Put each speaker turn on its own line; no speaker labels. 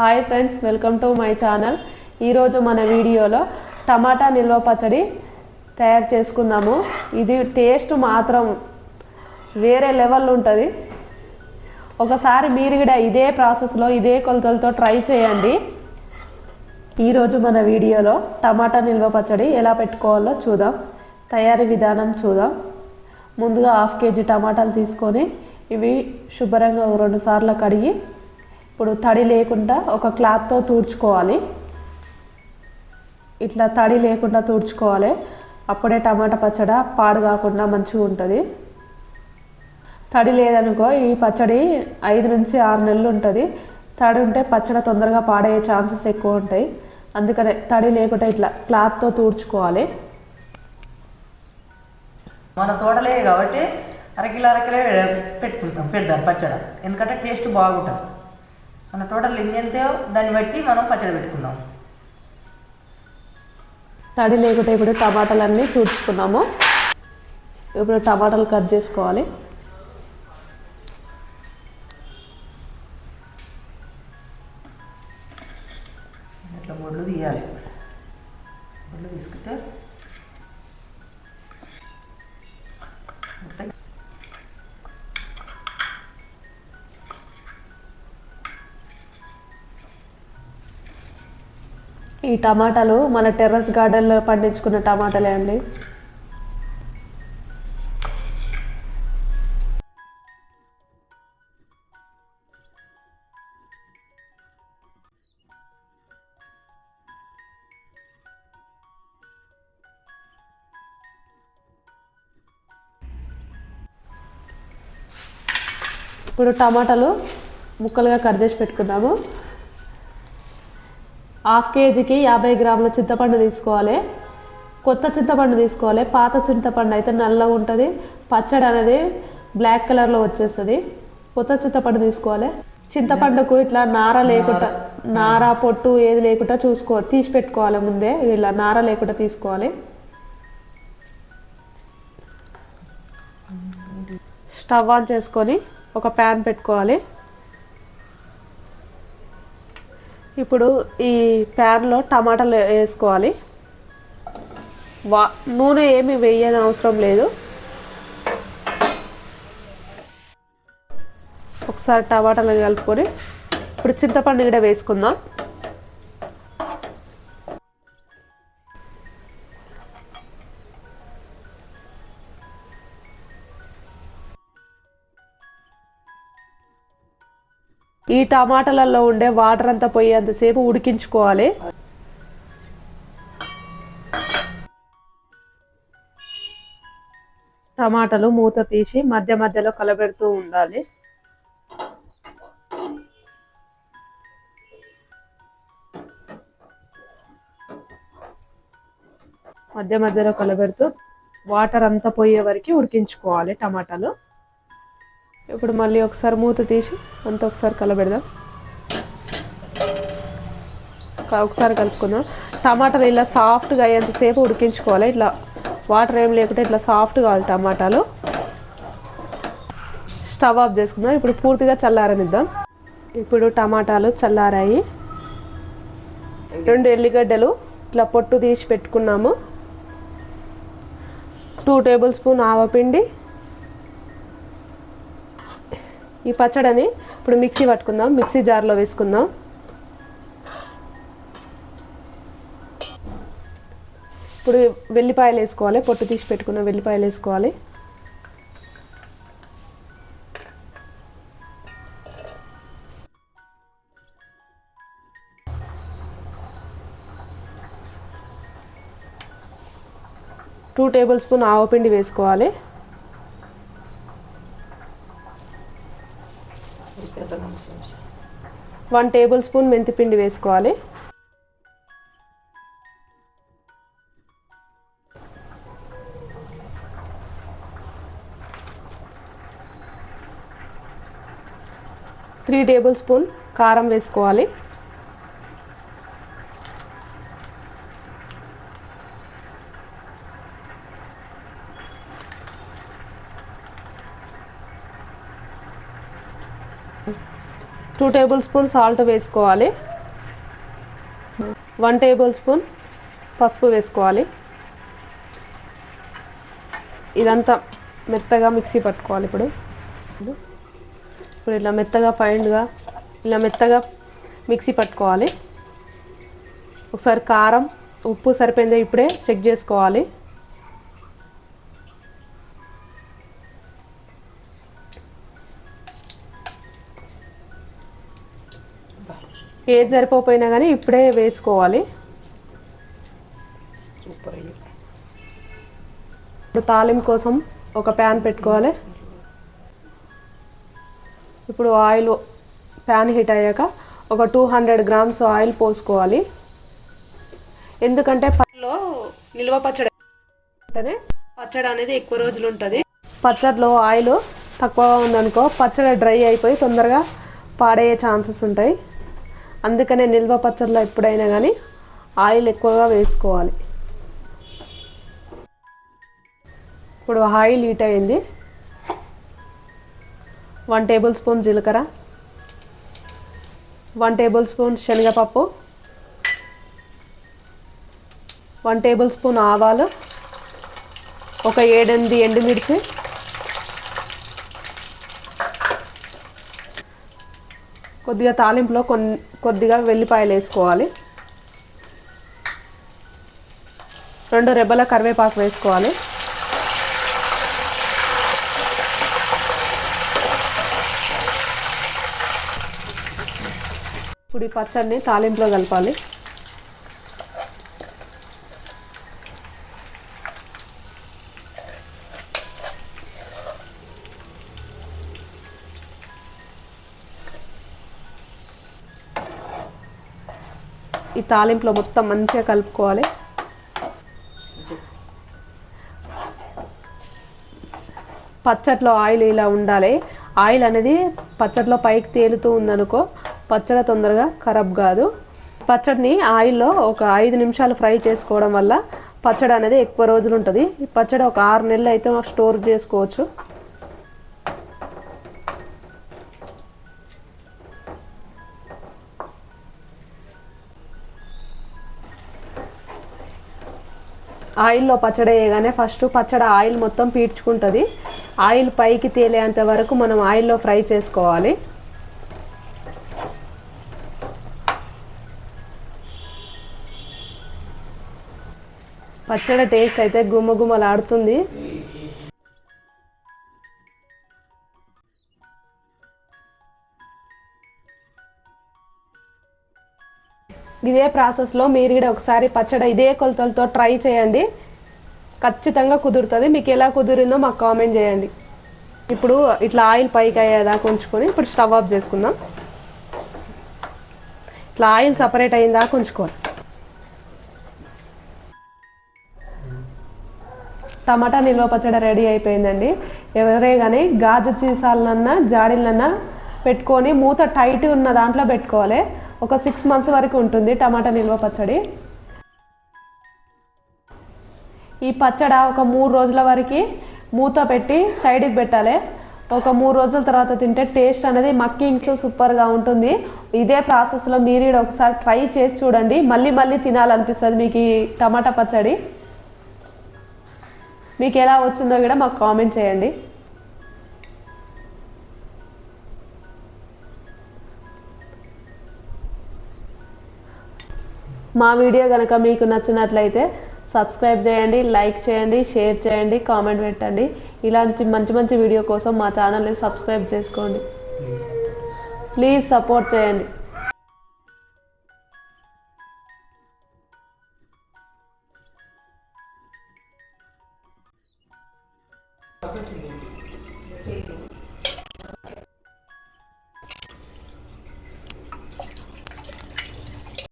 Hi friends welcome to my channel ఈరోజు మన వీడియోలో టమాటా నిల్వ పచ్చడి తయారు చేసుకుందాము. ఇది టేస్ట్ మాత్రం వేరే లెవెల్ ఉంటుంది. ఒకసారి మీరు కూడా ఇదే ప్రాసెస్లో ఇదే కొలతలతో ట్రై చేయండి. ఈరోజు మన వీడియోలో టమాటా నిల్వ పచ్చడి ఎలా పెట్టుకోవాలో చూద్దాం. తయారీ విధానం చూద్దాం. ముందుగా హాఫ్ కేజీ టమాటాలు తీసుకొని ఇవి శుభ్రంగా రెండు సార్లు కడిగి ఇప్పుడు తడి లేకుండా ఒక క్లాత్తో తుడుచుకోవాలి. ఇట్లా తడి లేకుండా తుడుచుకోవాలి. అప్పుడే టమాటా పచ్చడి పాడు కాకుండా మంచిగా ఉంటుంది. తడి లేదనుకో ఈ పచ్చడి ఐదు నుంచి ఆరు నెలలు ఉంటుంది. తడి ఉంటే పచ్చడి తొందరగా పాడయ్యే ఛాన్సెస్ ఎక్కువ ఉంటాయి. అందుకనే తడి లేకుండా ఇట్లా క్లాత్తో తుడుచుకోవాలి.
మన తోటలే కాబట్టి అరకిలో అరకిలో పెట్టుకుంటాం పెడతాం పచ్చడి. ఎందుకంటే టేస్ట్ బాగుంటుంది. మన తోటలు ఎన్ని వెళ్తాయో దాన్ని బట్టి మనం పచ్చడి పెట్టుకుందాం.
తడి లేకుండా ఇప్పుడు టమాటాలన్నీ తుడుచుకున్నాము. ఇప్పుడు టమాటాలు కట్ చేసుకోవాలి.
ఇట్లా బొడ్లు తీయాలి. బొడ్లు తీసుకుంటే
ఈ టమాటాలు మన టెర్రస్ గార్డెన్లో పండించుకున్న టమాటాలే అండి. ఇప్పుడు టమాటాలు ముక్కలుగా కట్ చేసి పెట్టుకున్నాము హాఫ్ కేజీకి యాభై గ్రాముల చింతపండు తీసుకోవాలి. కొత్త చింతపండు తీసుకోవాలి. పాత చింతపండు అయితే నల్లగా ఉంటుంది. పచ్చడి అనేది బ్లాక్ కలర్లో వచ్చేస్తుంది. కొత్త చింతపండు తీసుకోవాలి. చింతపండుకు ఇట్లా నార లేకుండా నార. పొట్టు ఏది లేకుండా చూసుకో తీసి పెట్టుకోవాలి ముందే. ఇలా నార లేకుండా తీసుకోవాలి. స్టవ్ ఆన్ చేసుకొని ఒక ప్యాన్ పెట్టుకోవాలి. ఇప్పుడు ఈ ప్యాన్లో టమాటాలు వేసుకోవాలి. వా నూనె ఏమి వేయని అవసరం లేదు. ఒకసారి టమాటాలు కలుపుకొని ఇప్పుడు చింతపండు కూడా వేసుకుందాం. ఈ టమాటాలలో ఉండే వాటర్ అంతా పోయేంతసేపు ఉడికించుకోవాలి. టమాటాలు మూత తీసి మధ్య మధ్యలో కలబెడుతూ ఉండాలి. మధ్య మధ్యలో కలబెడుతూ వాటర్ అంతా పోయే వరకు ఉడికించుకోవాలి టమాటాలు. ఇప్పుడు మళ్ళీ ఒకసారి మూత తీసి అంత ఒకసారి కలబెడదాం. ఒకసారి కలుపుకుందాం. టమాటాలు ఇలా సాఫ్ట్గా అయ్యేంతసేపు ఉడికించుకోవాలి. ఇట్లా వాటర్ ఏం లేకుండా ఇట్లా సాఫ్ట్ కావాలి టమాటాలు. స్టవ్ ఆఫ్ చేసుకుందాం. ఇప్పుడు పూర్తిగా చల్లారనిద్దాం. ఇప్పుడు టమాటాలు చల్లారాయి. రెండు ఎల్లిగడ్డలు ఇట్లా పొట్టు తీసి పెట్టుకున్నాము. టూ టేబుల్ స్పూన్ ఆవపిండి ఈ పచ్చడిని ఇప్పుడు మిక్సీ పట్టుకుందాం. మిక్సీ జార్లో వేసుకుందాం. ఇప్పుడు వెల్లిపాయలు వేసుకోవాలి. పొట్టు తీసి పెట్టుకున్న వెల్లిపాయలు వేసుకోవాలి. టూ టేబుల్ స్పూన్ ఆవపిండి వేసుకోవాలి. వన్ టేబుల్ స్పూన్ మెంతిపిండి వేసుకోవాలి. త్రీ టేబుల్ స్పూన్ కారం వేసుకోవాలి. టూ టేబుల్ స్పూన్ సాల్ట్ వేసుకోవాలి. వన్ టేబుల్ స్పూన్ పసుపు వేసుకోవాలి. ఇదంతా మెత్తగా మిక్సీ పట్టుకోవాలి ఇప్పుడు. ఇప్పుడు ఇలా మెత్తగా ఫైండ్గా ఇలా మెత్తగా మిక్సీ పట్టుకోవాలి. ఒకసారి కారం ఉప్పు సరిపోయిందో ఇప్పుడే చెక్ చేసుకోవాలి. ఏది సరిపోయినా కానీ ఇప్పుడే వేసుకోవాలి.
సూపర్
ఇప్పుడు తాలింపు కోసం ఒక ప్యాన్ పెట్టుకోవాలి. ఇప్పుడు ఆయిల్ ప్యాన్ హీట్ అయ్యాక ఒక టూ హండ్రెడ్ గ్రామ్స్ ఆయిల్ పోసుకోవాలి. ఎందుకంటే పచ్చడిలో నిల్వ పచ్చడి అంటేనే పచ్చడి అనేది ఎక్కువ రోజులు ఉంటుంది. పచ్చడిలో ఆయిల్ తక్కువ ఉందనుకో పచ్చడి డ్రై అయిపోయి తొందరగా పాడయ్యే ఛాన్సెస్ ఉంటాయి. అందుకనే నిల్వ పచ్చళ్ళలో ఎప్పుడైనా కానీ ఆయిల్ ఎక్కువగా వేసుకోవాలి. ఇప్పుడు ఆయిల్ హీట్ అయింది. వన్ టేబుల్ స్పూన్ జీలకర్ర వన్ టేబుల్ స్పూన్ శనగపప్పు వన్ టేబుల్ స్పూన్ ఆవాలు ఒక ఏడెనిమిది ఎండుమిర్చి కొద్దిగా తాలింపులో కొన్ని కొద్దిగా వెల్లిపాయలు వేసుకోవాలి. రెండు రెబ్బల కరివేపాకు వేసుకోవాలి. ఇప్పుడు ఈ పచ్చడిని తాలింపులో కలపాలి. ఈ తాలింపులో మొత్తం మంచిగా కలుపుకోవాలి. పచ్చట్లో ఆయిల్ ఇలా ఉండాలి. ఆయిల్ అనేది పచ్చట్లో పైకి తేలుతూ ఉందనుకో పచ్చడి తొందరగా ఖరాబ్ కాదు. పచ్చడిని ఆయిల్లో ఒక ఐదు నిమిషాలు ఫ్రై చేసుకోవడం వల్ల పచ్చడి అనేది ఎక్కువ రోజులు ఉంటుంది. ఈ పచ్చడి ఒక ఆరు నెలలు అయితే స్టోర్ చేసుకోవచ్చు. ఆయిల్లో పచ్చడి వేయగానే ఫస్ట్ పచ్చడి ఆయిల్ మొత్తం పీడ్చుకుంటుంది. ఆయిల్ పైకి తేలేంత వరకు మనం ఆయిల్లో ఫ్రై చేసుకోవాలి. పచ్చడి టేస్ట్ అయితే గుమ్మగుమ్మలాడుతుంది ఇదే ప్రాసెస్లో మీరు కూడా ఒకసారి పచ్చడి ఇదే కొలతలతో ట్రై చేయండి. ఖచ్చితంగా కుదురుతుంది. మీకు ఎలా కుదిరిందో మాకు కామెంట్ చేయండి. ఇప్పుడు ఇట్లా ఆయిల్ పైకి అయ్యేదాకా ఉంచుకొని ఇప్పుడు స్టవ్ ఆఫ్ చేసుకుందాం. ఇట్లా ఆయిల్ సపరేట్ అయ్యిందాకా ఉంచుకోవాలి. టమాటా నిల్వ పచ్చడి రెడీ అయిపోయిందండి. ఎవరే కానీ గాజు చీసాలన్నా జాడీలన్నా పెట్టుకొని మూత టైట్ ఉన్న దాంట్లో పెట్టుకోవాలి. ఒక సిక్స్ మంత్స్ వరకు ఉంటుంది టమాటా నిల్వ పచ్చడి. ఈ పచ్చడ ఒక మూడు రోజుల వరకు మూత పెట్టి సైడ్కి పెట్టాలి. ఒక మూడు రోజుల తర్వాత తింటే టేస్ట్ అనేది మక్కించు సూపర్గా ఉంటుంది. ఇదే ప్రాసెస్లో మీరు ఒకసారి ట్రై చేసి చూడండి. మళ్ళీ మళ్ళీ తినాలనిపిస్తుంది మీకు ఈ టమాటా పచ్చడి. మీకు ఎలా వచ్చిందో కూడా మాకు కామెంట్ చేయండి. మా వీడియో కనుక మీకు నచ్చినట్లయితే సబ్స్క్రైబ్ చేయండి లైక్ చేయండి షేర్ చేయండి కామెంట్ పెట్టండి. ఇలాంటి మంచి మంచి వీడియో కోసం మా ఛానల్ని సబ్స్క్రైబ్ చేసుకోండి.
ప్లీజ్
సపోర్ట్ చేయండి.